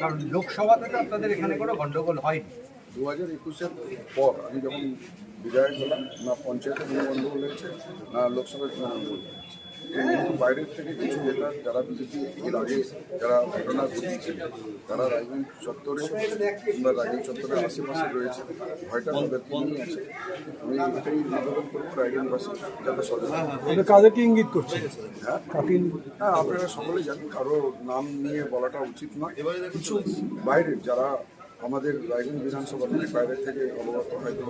কারণ লোকসভা থেকে আপনাদের এখানে কোনো গণ্ডগোল হয়নি। দু হাজার একুশের পর আমি যখন বিধায়ক হলাম, না পঞ্চায়েতে কোনো গন্ডগোল হয়েছে, না লোকসভায় কোনো গন্ডগোল হয়েছে বাইরের থেকে কিছু নেতা যারা বিজেপি এর আগে যারা ঘটনা ঘটিয়েছে তারা রাজধানী চত্বরে কিংবা রাজধানী চত্বরের আশেপাশে রয়েছে ভয়টা তাদের নিয়েই আছে। আমি এটাই নিবেদন করব রাজধানীবাসী যাতে সচেতন এটা কাদেরকে ইঙ্গিত করছে হ্যাঁ? হ্যাঁ আপনারা সকলে জানেন কারও নাম নিয়ে বলাটা উচিত নয়। কিছু বাইরের যারা আমাদের রায়গঞ্জ বিধানসভার অনেক বাইরে থেকে অবগত হয়তো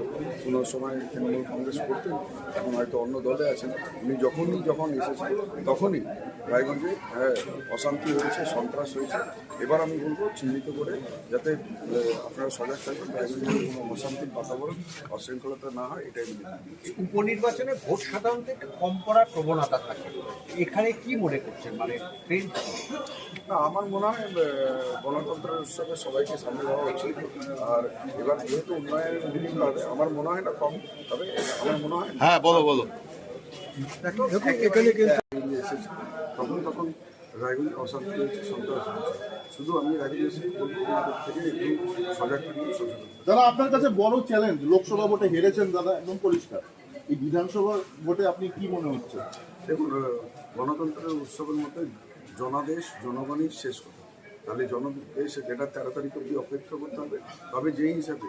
কোনো সময় তৃণমূল কংগ্রেস করতেন এখন হয়তো অন্য দলে আছেন। উনি যখনই যখন এসেছেন তখনই রায়গঞ্জে হ্যাঁ অশান্তি হয়েছে সন্ত্রাস হয়েছে। এবার আমি বলব চিহ্নিত করে যাতে আপনারা সজাগ থাকবেন রায়গঞ্জে কোনো অশান্তির বাতাবরণ অশৃঙ্খলতা না হয় এটাই আমি উপনির্বাচনে ভোট সাধারণত একটু কম পড়ার প্রবণতা থাকে। এখানে কি মনে করছেন? মানে না আমার মনে হয় আহ, গণতন্ত্রের উৎসবে সবাইকে সামনে দেওয়া উচিত আর এবার যেহেতু উন্নয়নের বিভিন্ন হবে আমার মনে হয় না কম তবে আমার মনে হয় হ্যাঁ বলো বলো। দেখুন এখানে কিন্তু রায়গঞ্জে এসেছে। তখন তখন রায়গঞ্জ অশান্তি হয়েছে সন্ত্রাস হয়েছে। শুধু আমি থেকে একটু সজাগ দাদা আপনার কাছে বড় চ্যালেঞ্জ লোকসভা ভোটে হেরেছেন দাদা একদম পরিষ্কার। এই বিধানসভা ভোটে আপনি কি মনে হচ্ছে? দেখুন গণতন্ত্রের উৎসবের মধ্যে জনাদেশ জনগণই শেষ কথা। তাহলে জনদেশ যেটা তেরো তারিখ অব্দি অপেক্ষা করতে হবে তবে যেই হিসাবে